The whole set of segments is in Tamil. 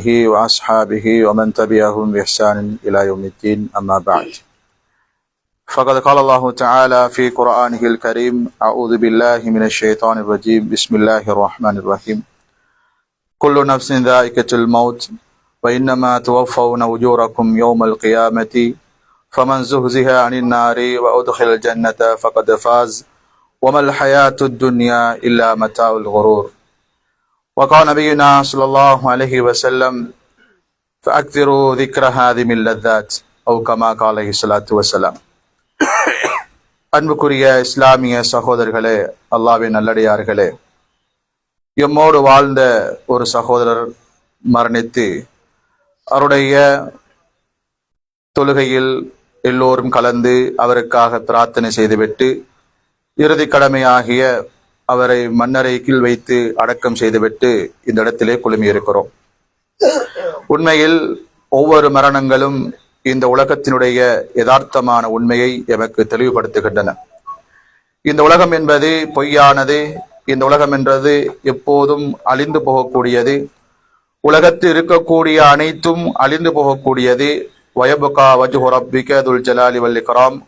آله وأصحابه ومن تبعهم بإحسان إلى يوم الدين أما بعد. فقد قال الله تعالى في قرآنه الكريم أعوذ بالله من الشيطان الرجيم بسم الله الرحمن الرحيم. كل نفس ذائقة الموت وإنما توفون أجوركم يوم القيامة فمن زهزها عن النار وأدخل الجنة فقد فاز وما الحياة الدنيا إلا متاع الغرور. وقال نبينا صلى الله عليه وسلم فأكثروا ذكر هذه من اللذات أو كما قال عليه الصلاة والسلام அன்புக்குரிய இஸ்லாமிய சகோதரர்களே அல்லாவின் நல்லடியார்களே எம்மோடு வாழ்ந்த ஒரு சகோதரர் மரணித்து அவருடைய தொழுகையில் எல்லோரும் கலந்து அவருக்காக பிரார்த்தனை செய்துவிட்டு இறுதி கடமையாகிய அவரை மண்ணறைக்கில் வைத்து அடக்கம் செய்துவிட்டு இந்த இடத்திலே குழுமியிருக்கிறோம். உண்மையில் ஒவ்வொரு மரணங்களும் இந்த உலகத்தினுடைய யதார்த்தமான உண்மையை எமக்கு தெளிவுபடுத்துகின்றன. இந்த உலகம் என்பது பொய்யானது இந்த உலகம் என்றது எப்போதும் அழிந்து போகக்கூடியது உலகத்தில் இருக்கக்கூடிய அனைத்தும் அழிந்து போகக்கூடியது. வயபுகா வஜுஹு ரப்பிக துல் ஜலாலி வல்லிகராம்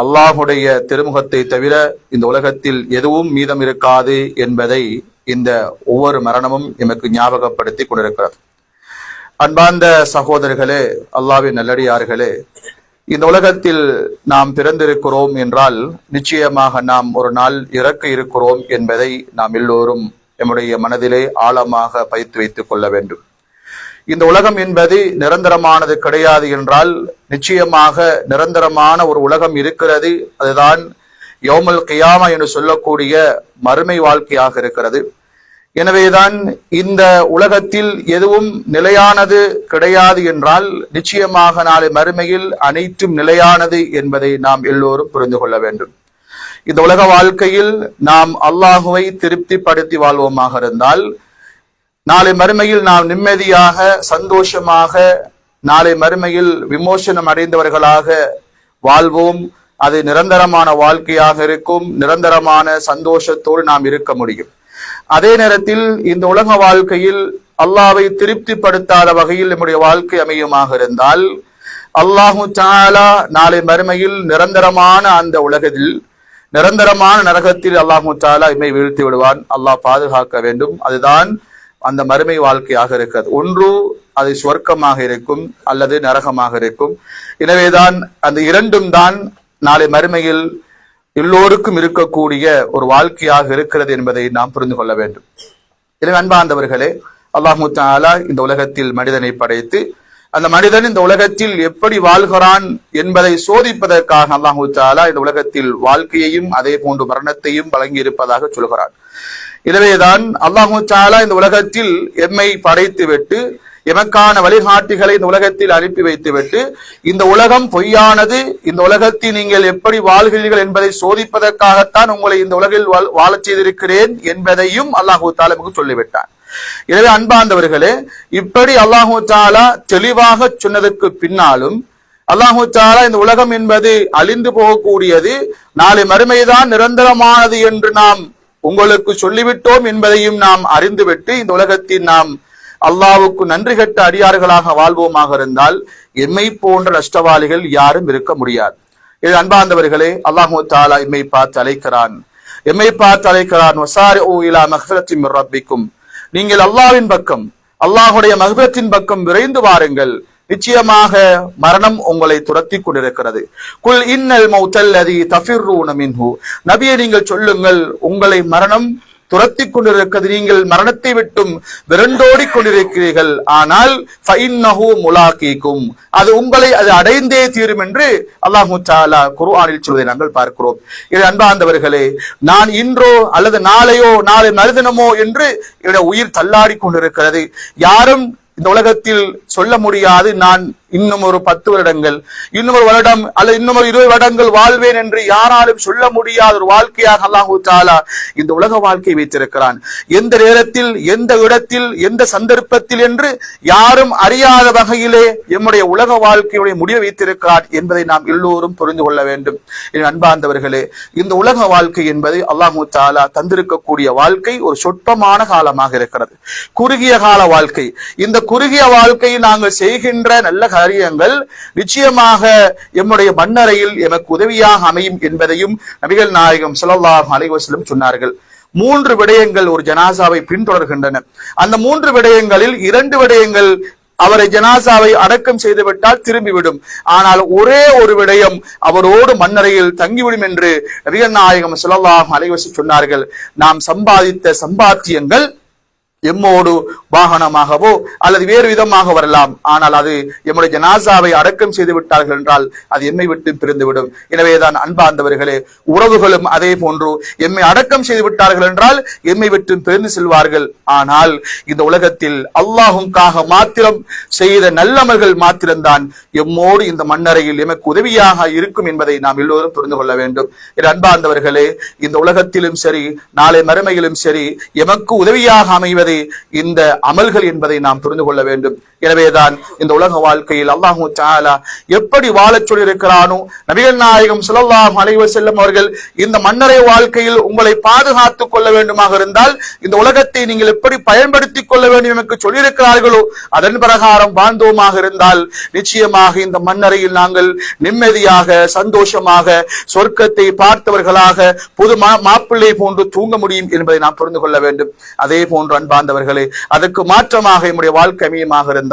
அல்லாஹுடைய திருமுகத்தை தவிர இந்த உலகத்தில் எதுவும் மீதம் இருக்காது என்பதை இந்த ஒவ்வொரு மரணமும் எமக்கு ஞாபகப்படுத்தி கொண்டிருக்கிறது. அன்பார்ந்த சகோதரர்களே அல்லாவின் நல்லடியார்களே இந்த உலகத்தில் நாம் பிறந்திருக்கிறோம் என்றால் நிச்சயமாக நாம் ஒரு நாள் இறக்க இருக்கிறோம் என்பதை நாம் எல்லோரும் நம்முடைய மனதிலே ஆழமாக பயித்து வைத்துக் கொள்ள வேண்டும். இந்த உலகம் என்பது நிரந்தரமானது கிடையாது என்றால் நிச்சயமாக நிரந்தரமான ஒரு உலகம் இருக்கிறது. அதுதான் யோமல் கியாமா என்று சொல்லக்கூடிய மறுமை வாழ்க்கையாக இருக்கிறது. எனவேதான் இந்த உலகத்தில் எதுவும் நிலையானது கிடையாது என்றால் நிச்சயமாக நாளை மறுமையில் அனைத்தும் நிலையானது என்பதை நாம் எல்லோரும் புரிந்து கொள்ள வேண்டும். இந்த உலக வாழ்க்கையில் நாம் அல்லாஹுவை திருப்திப்படுத்தி வாழ்வோமாக இருந்தால் நாளை மறுமையில் நாம் நிம்மதியாக சந்தோஷமாக நாளை மறுமையில் விமோசனம் அடைந்தவர்களாக வாழ்வோம். அது நிரந்தரமான வாழ்க்கையாக இருக்கும். நிரந்தரமான சந்தோஷத்தோடு நாம் இருக்க முடியும். அதே நேரத்தில் இந்த உலக வாழ்க்கையில் அல்லாவை திருப்திப்படுத்தாத வகையில் நம்முடைய வாழ்க்கை அமையுமாக இருந்தால் அல்லாஹு சாலா நாளை மறுமையில் நிரந்தரமான அந்த உலகத்தில் நிரந்தரமான நரகத்தில் அல்லாஹு சாலா இம்மை வீழ்த்தி விடுவான். அல்லாஹ் பாதுகாக்க வேண்டும். அதுதான் அந்த மறுமை வாழ்க்கையாக இருக்கிறது. ஒன்று அது சொர்க்கமாக இருக்கும் அல்லது நரகமாக இருக்கும். எனவேதான் அந்த இரண்டும் தான் நாளை மறுமையில் எல்லோருக்கும் இருக்கக்கூடிய ஒரு வாழ்க்கையாக இருக்கிறது என்பதை நாம் புரிந்து கொள்ள வேண்டும். எனவே அன்பாந்தவர்களே அல்லாஹு தாலா இந்த உலகத்தில் மனிதனை படைத்து அந்த மனிதன் இந்த உலகத்தில் எப்படி வாழ்கிறான் என்பதை சோதிப்பதற்காக அல்லாஹு தாலா இந்த உலகத்தில் வாழ்க்கையையும் அதே போன்று மரணத்தையும் வழங்கி இருப்பதாக சொல்கிறான். எனவேதான் அல்லாஹு சாலா இந்த உலகத்தில் எம்மை படைத்து விட்டு எமக்கான வழிகாட்டிகளை இந்த உலகத்தில் அனுப்பி வைத்துவிட்டு இந்த உலகம் பொய்யானது இந்த உலகத்தில் நீங்கள் எப்படி வாழ்கிறீர்கள் என்பதை சோதிப்பதற்காகத்தான் உங்களை இந்த உலகில் வாழச் செய்திருக்கிறேன் என்பதையும் அல்லாஹூ தாலமுக்கு சொல்லிவிட்டான். எனவே அன்பாந்தவர்களே இப்படி அல்லாஹூ தாலா தெளிவாக சொன்னதற்கு பின்னாலும் அல்லாஹூ தாலா இந்த உலகம் என்பது அழிந்து போகக்கூடியது நாளை மறுமைதான் நிரந்தரமானது என்று நாம் உங்களுக்கு சொல்லிவிட்டோம் என்பதையும் நாம் அறிந்துவிட்டு இந்த உலகத்தில் நாம் அல்லாவுக்கு நன்றி கட்ட அடியார்களாக வாழ்வோமாக இருந்தால் எம்மை போன்ற நஷ்டவாளிகள் யாரும் இருக்க முடியாது. இது அன்பார்ந்தவர்களே அல்லாஹு தாலா எம்மை பார்த்து அழைக்கிறான். எம்மை பார்த்து அழைக்கிறான் வசாரி ஓ இலா மஹரத்தின் ரப்பிக்கும். நீங்கள் அல்லாவின் பக்கம் அல்லாஹுடைய மகபத்தின் பக்கம் விரைந்து வாருங்கள். நிச்சயமாக மரணம் உங்களை துரத்தி கொண்டிருக்கிறது. குல் இன்னல் மௌத்தல்லதி தஃபிர்ரூன மின்ஹு. நபியை நீங்கள் சொல்லுங்கள் உங்களை மரணம் துரத்தி கொண்டிருக்கிறது. நீங்கள் மரணத்தை விட்டும் விரண்டோடி கொண்டிருக்கிறீர்கள். ஆனால் முலாக்கிக்கும் அது உங்களை அது அடைந்தே தீரும் என்று அல்லாஹு தாலா குர்ஆனில் சொல்வதை நாங்கள் பார்க்கிறோம். இது அன்பார்ந்தவர்களே நான் இன்றோ அல்லது நாளையோ நாளை மறுதினமோ என்று என்னுடைய உயிர் தள்ளாடி கொண்டிருக்கிறது. யாரும் இந்த உலகத்தில் சொல்ல முடியாது. நான் இன்னும் ஒரு பத்து வருடங்கள் இன்னும் ஒரு வருடம் அல்லது இன்னும் ஒரு இருபது வருடங்கள் வாழ்வேன் என்று யாராலும் சொல்ல முடியாத ஒரு வாழ்க்கையாக அல்லாஹு தாலா இந்த உலக வாழ்க்கை வைத்திருக்கிறான். எந்த நேரத்தில் எந்த இடத்தில் எந்த சந்தர்ப்பத்தில் என்று யாரும் அறியாத வகையிலே எம்முடைய உலக வாழ்க்கையுடைய முடிவை வைத்திருக்கிறார் என்பதை நாம் எல்லோரும் புரிந்து கொள்ள வேண்டும். என் அன்பார்ந்தவர்களே இந்த உலக வாழ்க்கை என்பது அல்லாஹு தாலா தந்திருக்கக்கூடிய வாழ்க்கை ஒரு சொற்பமான காலமாக இருக்கிறது. குறுகிய கால வாழ்க்கை. இந்த குறுகிய வாழ்க்கையை நாங்கள் செய்கின்ற நல்ல காரியங்கள் நிச்சயமாக எம்முடைய மண்ணறையில் எமக்கு உதவியாக அமையும் என்பதையும் நபிகள் நாயகம் ஸல்லல்லாஹு அலைஹி சொன்னார்கள். மூன்று விடயங்கள் ஒரு ஜனாசாவை பின்தொடர்கின்றன. அந்த மூன்று விடயங்களில் இரண்டு விடயங்கள் அவரை ஜனாசாவை அடக்கம் செய்துவிட்டால் திரும்பிவிடும். ஆனால் ஒரே ஒரு விடயம் அவரோடு மண்ணறையில் தங்கிவிடும் என்று நபிகள் நாயகம் ஸல்லல்லாஹு அலைவசி சொன்னார்கள். நாம் சம்பாதித்த சம்பாத்தியங்கள் எம்மோடு வாகனமாகவோ அல்லது வேறு விதமாக வரலாம். ஆனால் அது எம்முடைய ஜனாசாவை அடக்கம் செய்து விட்டார்கள் என்றால் அது எம்மை விட்டு பிரிந்துவிடும். எனவேதான் அன்பார்ந்தவர்களே உறவுகளும் அதே போன்று எம்மை அடக்கம் செய்து விட்டார்கள் என்றால் எம்மை விட்டு பிரிந்து செல்வார்கள். ஆனால் இந்த உலகத்தில் அல்லாஹுக்காக மாத்திரம் செய்த நல்லமல்கள் மாத்திரம்தான் எம்மோடு இந்த மண்ணறையில் எமக்கு உதவியாக இருக்கும் என்பதை நாம் எல்லோரும் புரிந்து கொள்ள வேண்டும். என் அன்பார்ந்தவர்களே இந்த உலகத்திலும் சரி நாளை மறுமையிலும் சரி எமக்கு உதவியாக அமைவதை இந்த அமல்கள் என்பதை நாம் புரிந்து கொள்ள வேண்டும். எனவேதான் இந்த உலக வாழ்க்கையில் அல்லாஹு சாலா எப்படி வாழச் சொல்லியிருக்கிறானோ நபிகள் நாயகம் ஸல்லல்லாஹு அலைவ செல்லும் அவர்கள் இந்த மன்னரை வாழ்க்கையில் உங்களை பாதுகாத்துக் கொள்ள வேண்டுமாக இருந்தால் இந்த உலகத்தை நீங்கள் எப்படி பயன்படுத்திக் கொள்ள வேண்டும் எனக்கு சொல்லியிருக்கிறார்களோ அதன் பிரகாரம் வாழ்ந்தோமாக இருந்தால் நிச்சயமாக இந்த மன்னரையில் நாங்கள் நிம்மதியாக சந்தோஷமாக சொர்க்கத்தை பார்த்தவர்களாக புது மா- மாப்பிள்ளை போன்று தூங்க முடியும் என்பதை நாம் புரிந்து கொள்ள வேண்டும். அதே போன்று அன்பார்ந்தவர்களே அதற்கு மாற்றமாக என்னுடைய வாழ்க்கை அமையமாக இருந்தால்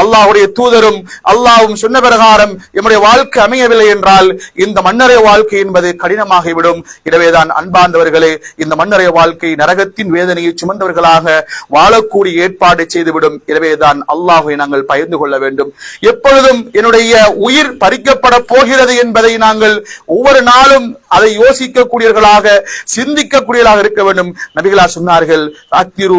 அல்லாஹ்வுடைய தூதரும் அல்லாவும் சொன்ன பிரகாரம் நம்முடைய வாழ்க்கை அமையவில்லை என்றால் இந்த மன்னரை வாழ்க்கை என்பது கடினமாகிவிடும். எனவேதான் அன்பார்ந்தவர்களே இந்த மன்னரை வாழ்க்கை நரகத்தின் வேதனையை சுமந்தவர்களாக வாழக்கூடிய ஏற்பாடு செய்துவிடும். எனவேதான் அல்லாஹுவை நாங்கள் பயந்து கொள்ள வேண்டும். எப்பொழுதும் என்னுடைய உயிர் பறிக்கப்பட போகிறது என்பதை நாங்கள் ஒவ்வொரு நாளும் அதை யோசிக்கக்கூடியவர்களாக சிந்திக்கக்கூடியவர்களாக இருக்க வேண்டும். நபிகளா சொன்னார்கள் அத்திரு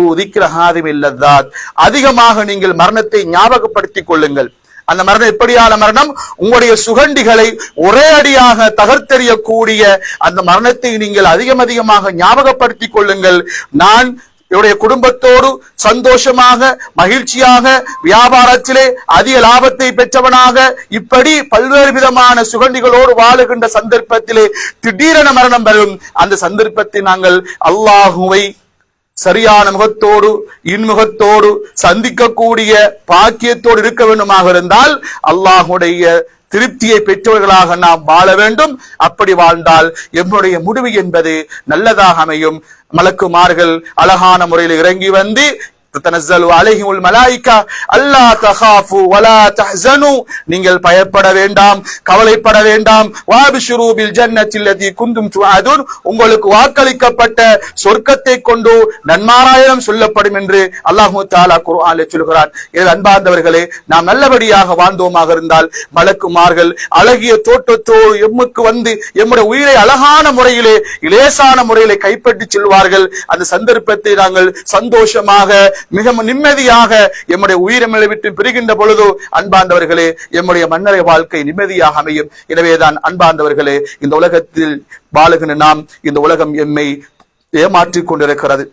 இல்லதாத் அதிகமாக நீங்கள் மரணத்தை ஞாபகப்படுத்திக் கொள்ளுங்கள். அந்த மரணம் எப்படியான மரணம்? உங்களுடைய சுகண்டிகளை ஒரே அடியாக தகர்த்தெறியக்கூடிய அந்த மரணத்தை நீங்கள் அதிகம் அதிகமாக ஞாபகப்படுத்திக் கொள்ளுங்கள். நான் என்னுடைய குடும்பத்தோடு சந்தோஷமாக மகிழ்ச்சியாக வியாபாரத்திலே அதிக லாபத்தை பெற்றவனாக இப்படி பல்வேறு விதமான சுகண்டிகளோடு வாழுகின்ற சந்தர்ப்பத்திலே திடீரென மரணம் வரும் அந்த சந்தர்ப்பத்தை நாங்கள் அல்லாஹுவை சரியான முகத்தோடு இன்முகத்தோடு சந்திக்கக்கூடிய பாக்கியத்தோடு இருக்க வேண்டுமாக இருந்தால் அல்லாஹுடைய திருப்தியை பெற்றவர்களாக நாம் வாழ வேண்டும். அப்படி வாழ்ந்தால் எம்முடைய முடிவு என்பது நல்லதாக அமையும். மலக்குமார்கள் அழகான முறையில் இறங்கி வந்து தனஸ்ஸலு அலைஹிமுல் மலாயிகா அல்லா தஹாஃபு வலா தஹ்சனு நீங்கள் பயப்பட வேண்டாம் கவலைப்பட வேண்டாம். வாபிஷுரு பில் ஜன்னத்தில்லதி குந்தும் துஅதுன். உங்களுக்கு வாக்களிக்கப்பட்ட சொர்க்கத்தை கொண்டு நன்மாராயணம் சொல்லப்படும் என்று அல்லாஹு தாலா குர்ஆனில் சொல்கிறான். இதில் அன்பார்ந்தவர்களே நாம் நல்லபடியாக வாழ்ந்தோமாக இருந்தால் மலக்குமார்கள் அழகிய தோட்டத்தோடு எம்முக்கு வந்து எம்முடைய உயிரை அழகான முறையிலே இலேசான முறையிலே கைப்பற்றி செல்வார்கள். அந்த சந்தர்ப்பத்தை நாங்கள் சந்தோஷமாக மிக நிம்மதியாக எம்முடைய உயிரமிழை விட்டு பிரிகின்ற பொழுது அன்பார்ந்தவர்களே எம்முடைய மன்னரை வாழ்க்கை நிம்மதியாக அமையும். எனவேதான் அன்பார்ந்தவர்களே இந்த உலகத்தில் வாழுகின்ற நாம் இந்த உலகம் எம்மை ஏமாற்றிக் கொண்டிருக்கிறது.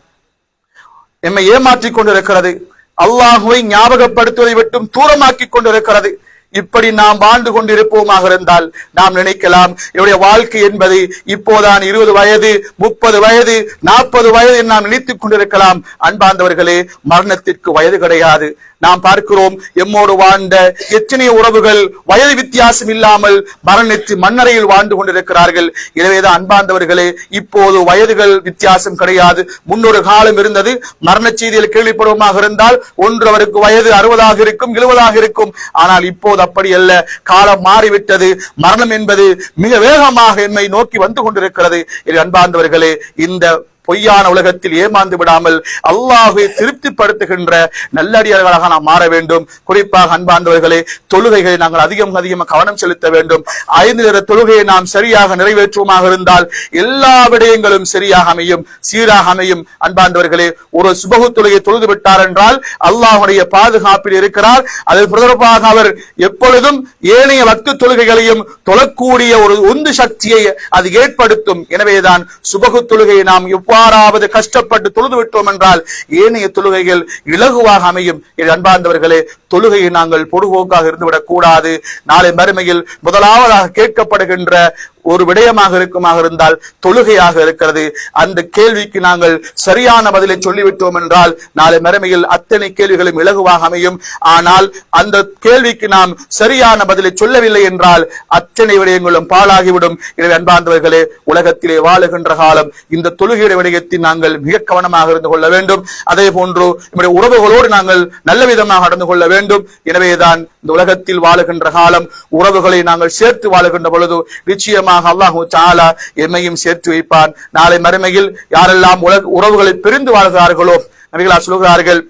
எம்மை ஏமாற்றிக் கொண்டிருக்கிறது. அல்லாஹுவை ஞாபகப்படுத்துவதை விட்டும் தூரமாக்கிக் கொண்டிருக்கிறது. இப்படி நாம் வாழ்ந்து கொண்டிருப்போமாக இருந்தால் நாம் நினைக்கலாம் என்னுடைய வாழ்க்கை என்பது இப்போதான் இருபது வயது முப்பது வயது நாற்பது வயது நாம் நினைத்துக் கொண்டிருக்கலாம். அன்பார்ந்தவர்களே மரணத்திற்கு வயது கிடையாது. நாம் பார்க்கிறோம் எம்மோடு வாழ்ந்த எத்தனை உறவுகள் வயது வித்தியாசம் இல்லாமல் மரணித்து மண்ணறையில் வாழ்ந்து கொண்டிருக்கிறார்கள். எனவேதான் அன்பார்ந்தவர்களே இப்போது வயதுகள் வித்தியாசம் கிடையாது. முன்னொரு காலம் இருந்தது மரண செய்தியில் கேள்விப்படுவமாக இருந்தால் ஒன்று அவருக்கு வயது அறுபதாக இருக்கும் எழுபதாக இருக்கும். ஆனால் இப்போது அப்படி அல்ல. காலம் மாறிவிட்டது. மரணம் என்பது மிக வேகமாக என்னை நோக்கி வந்து கொண்டிருக்கிறது. அன்பார்ந்தவர்களே இந்த பொய்யான உலகத்தில் ஏமாந்து விடாமல் அல்லாஹை திருப்திப்படுத்துகின்ற நல்லடியார்களாக நாம் மாற வேண்டும். குறிப்பாக அன்பாண்டவர்களே தொழுகைகளை நாங்கள் அதிகம் அதிகமாக கவனம் செலுத்த வேண்டும். ஐந்து நேர தொழுகையை நாம் சரியாக நிறைவேற்றுவோமாக இருந்தால் எல்லா விடயங்களும் சரியாக அமையும் சீராக அமையும். அன்பாண்டவர்களே ஒரு சுபகு தொழுகை தொழுது விட்டார் என்றால் அல்லாஹுடைய பாதுகாப்பில் இருக்கிறார். அது தொடர்பாக அவர் எப்பொழுதும் ஏனைய வக்து தொழுகைகளையும் தொழக்கூடிய ஒரு உந்து சக்தியை அது ஏற்படுத்தும். எனவேதான் சுபகு தொழுகையை நாம் எவ்வாறாவது கஷ்டப்பட்டு தொழுது விட்டோம் என்றால் ஏனைய தொழுகைகள் இலகுவாக அமையும். இது அன்பார்ந்தவர்களே தொழுகையை நாங்கள் பொடுபோக்காக இருந்துவிடக் கூடாது. நாளை மறுமையில் முதலாவதாக கேட்கப்படுகின்ற ஒரு விடயமாக இருக்குமாக இருந்தால் தொழுகையாக இருக்கிறது. அந்த கேள்விக்கு நாங்கள் சரியான பதிலை சொல்லிவிட்டோம் என்றால் நாளை மறுமையில் அத்தனை கேள்விகளும் இலகுவாக அமையும். ஆனால் அந்த கேள்விக்கு நாம் சரியான பதிலை சொல்லவில்லை என்றால் அத்தனை விடயங்களும் பாழாகிவிடும். எனவே அன்பார்ந்தவர்களே உலகத்திலே வாழுகின்ற காலம் இந்த தொழுகையுடைய விடயத்தில் நாங்கள் மிக கவனமாக இருந்து கொள்ள வேண்டும். அதே போன்று நம்முடைய உறவுகளோடு நாங்கள் நல்ல விதமாக நடந்து கொள்ள வேண்டும். எனவேதான் இந்த உலகத்தில் வாழுகின்ற காலம் உறவுகளை நாங்கள் சேர்த்து வாழுகின்ற பொழுது நிச்சயமாக அல்லாஹு தாலா எம்மையும் சேர்த்து வைப்பான். நாளை மறுமையில் யாரெல்லாம் உலக உறவுகளை பிரிந்து வாழ்கிறார்களோ நபிகளா சொல்கிறார்கள்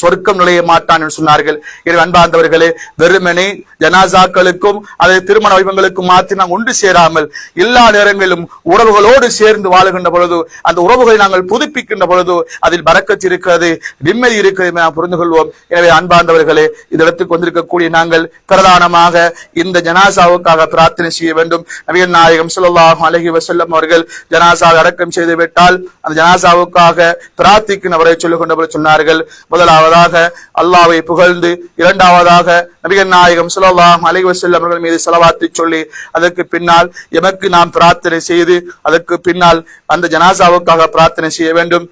சொர்க்கம் நுழைய மாட்டான் என்று சொன்னார்கள். எனவே அன்பார்ந்தவர்களே வெறுமனே ஜனாசாக்களுக்கும் அதை திருமண வைபங்களுக்கும் மாற்றி நாங்கள் ஒன்று சேராமல் எல்லா நேரங்களிலும் உறவுகளோடு சேர்ந்து வாழுகின்ற பொழுது அந்த உறவுகளை நாங்கள் புதுப்பிக்கின்ற பொழுது அதில் பறக்கத்து இருக்கிறது நிம்மதி இருக்கிறது நாம் புரிந்து கொள்வோம். எனவே அன்பார்ந்தவர்களே இந்த இடத்துக்கு வந்திருக்கக்கூடிய நாங்கள் பிரதானமாக இந்த ஜனாசாவுக்காக பிரார்த்தனை செய்ய வேண்டும். நவீன நாயகம் ஸல்லல்லாஹு அழகி வசல்லம் அவர்கள் ஜனாசாவை அடக்கம் செய்து விட்டால் அந்த ஜனாசாவுக்காக பிரார்த்திக்கின்றவரை அவரை சொன்னார்கள் சொன்னார்கள் முதலாவதாக அல்லாவை புகழ்ந்து இரண்டாவதாக நபிகர் நாயகம் சுலவாம் அலைஹி அவர்கள் மீது செலவாத்து சொல்லி அதற்கு பின்னால் எமக்கு நாம் பிரார்த்தனை செய்து அதற்கு பின்னால் அந்த ஜனாசாவுக்காக பிரார்த்தனை செய்ய வேண்டும்.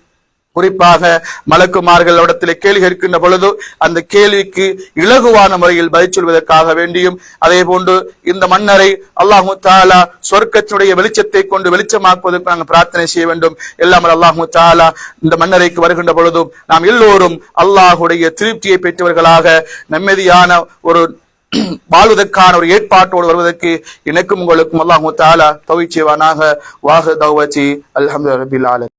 குறிப்பாக மலக்குமார்கள் இடத்திலே கேள்வி கேட்கின்ற பொழுது அந்த கேள்விக்கு இலகுவான முறையில் பதில் சொல்வதற்காக வேண்டியும் அதே போன்று இந்த மன்னரை அல்லாஹு தாலா சொர்க்கத்தினுடைய வெளிச்சத்தை கொண்டு வெளிச்சமாக்குவதற்கு நாங்கள் பிரார்த்தனை செய்ய வேண்டும். எல்லாம் அல்லாஹு தாலா இந்த மன்னரைக்கு வருகின்ற பொழுதும் நாம் எல்லோரும் அல்லாஹுடைய திருப்தியை பெற்றவர்களாக நிம்மதியான ஒரு வாழ்வதற்கான ஒரு ஏற்பாட்டோடு வருவதற்கு எனக்கும் உங்களுக்கும் அல்லாஹு தாலா தவிச்சேவானாக வாக தௌவச்சி அல்ஹம்து ரபில் ஆலமீன்.